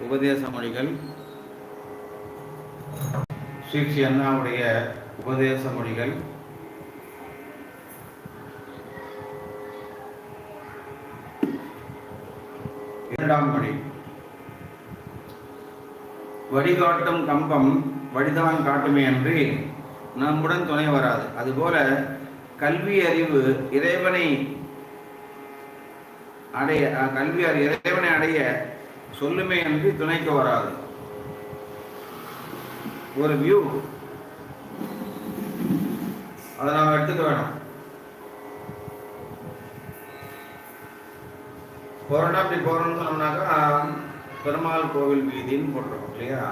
உபதேச மொழிகள். ஸ்ரீ ஸ்ரீ அண்ணாவுடைய உபதேச மொழிகள். இரண்டாம் மொழி. வழிகாட்டும் கம்பம் வழிதான் காட்டுமே அன்றி நம்முடன் துணை வராது. அதுபோல கல்வி அறிவு இறைவனை அடைய கல்வி அறிவு இறைவனை அடைய சொல்லுமே என்று துணைக்கு வராது. ஒரு வியூ அதை நாம் எடுத்துக்க வேணும். போறோம்னா அப்படி போறோம்னு சொன்னோம்னாக்கா பெருமாள் கோவில் வீதின்னு போட்டிருக்கோம் இல்லையா?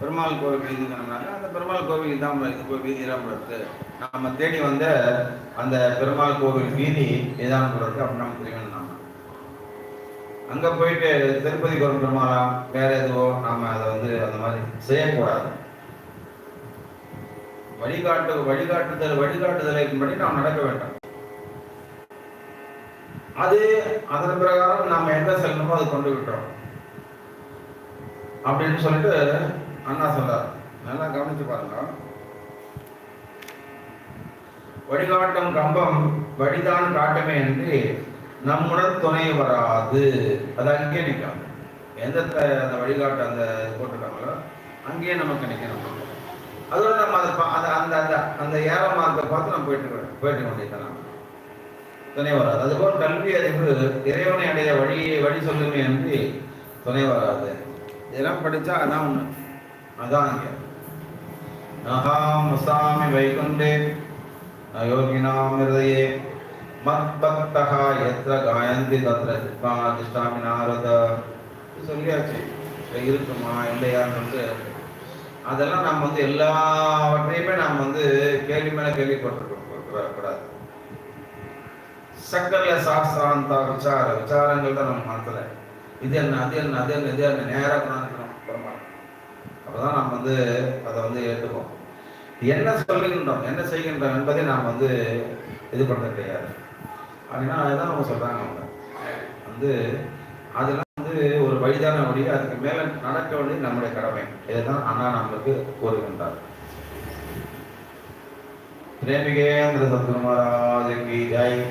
பெருமாள் கோவில் வீதி சொன்னோம்னாக்கா அந்த பெருமாள் கோவில் தான் இது இப்போ வீதி தான் இருக்கு நம்ம தேடி வந்த அந்த பெருமாள் கோவில் வீதி இதான் இருக்கு அப்படின்னு நமக்கு தெரியணும் அங்க போயிட்டு திருப்பதி கோவில் வேற எதுவோ நாம அதை வந்து அந்த மாதிரி செய்யக்கூடாது. வழிகாட்டு வழிகாட்டுதல் வழிகாட்டுதலின்படி நாம் நடக்க வேண்டும். அது அதன் பிரகாரம் நாம எங்க செல்லணுமோ அது கொண்டு விட்டோம் அப்படின்னு சொல்லிட்டு அண்ணா சொல்றார் நல்லா கவனிச்சு பாருங்க. வழிகாட்டும் கம்பம் வழிதான் காட்டுமே என்று நம்முடன் துணை வராது. அது அங்கேயே நிற்கும். எந்த த- அந்த வழிகாட்டு அந்த போட்டிருக்காங்களோ அங்கேயே நமக்கு நிற்கணும். அதோட நம்ம அதை அந்த அந்த அந்த அந்த ஏற மார்க்கை பார்த்து நம்ம போயிட்டு போயிட்டு கொண்டிருக்கலாம். துணை வராது. அதுபோல் கல்வி அறிவு இறைவனை அடைய வழி வழி சொல்லுமே என்று துணை வராது. இதெல்லாம் படிச்சா அதான் ஒன்று அதான் இங்க. நகாம் முசாமி வைகுண்டே யோகினாம் ஹிருதயே மத்பக்தகா காயந்தி தத்ர திஷ்டாமி நாரத சொல்லியாச்சு. இருக்குமா இல்லையான்னு அதெல்லாம் நம்ம வந்து எல்லாவற்றையுமே நாம் வந்து கேள்வி மேல கேள்விப்பட்டிருக்கோம். கூடாது சக்கர சாஸ்திராந்த விசார விசாரங்கள் தான் நம்ம மனத்துல இது என்ன அது என்ன அது என்ன இது என்ன நேராக கொண்டாந்துக்கணும் அப்பதான் நாம் வந்து அதை வந்து ஏற்றுப்போம் என்ன சொல்லுகின்றோம் என்ன செய்கின்றோம் என்பதை நாம் வந்து இது பண்ண கிடையாது அப்படின்னா அதுதான் அவங்க சொல்றாங்க அவங்க. வந்து அதெல்லாம் வந்து ஒரு வழிதான வழி. அதுக்கு மேல நடக்க வேண்டியது நம்முடைய கடமை. இதுதான் அண்ணா நம்மளுக்கு கூறுகின்றார். பிரேமிகேந்திர சத்குரு மகாராஜ் ஜெய்.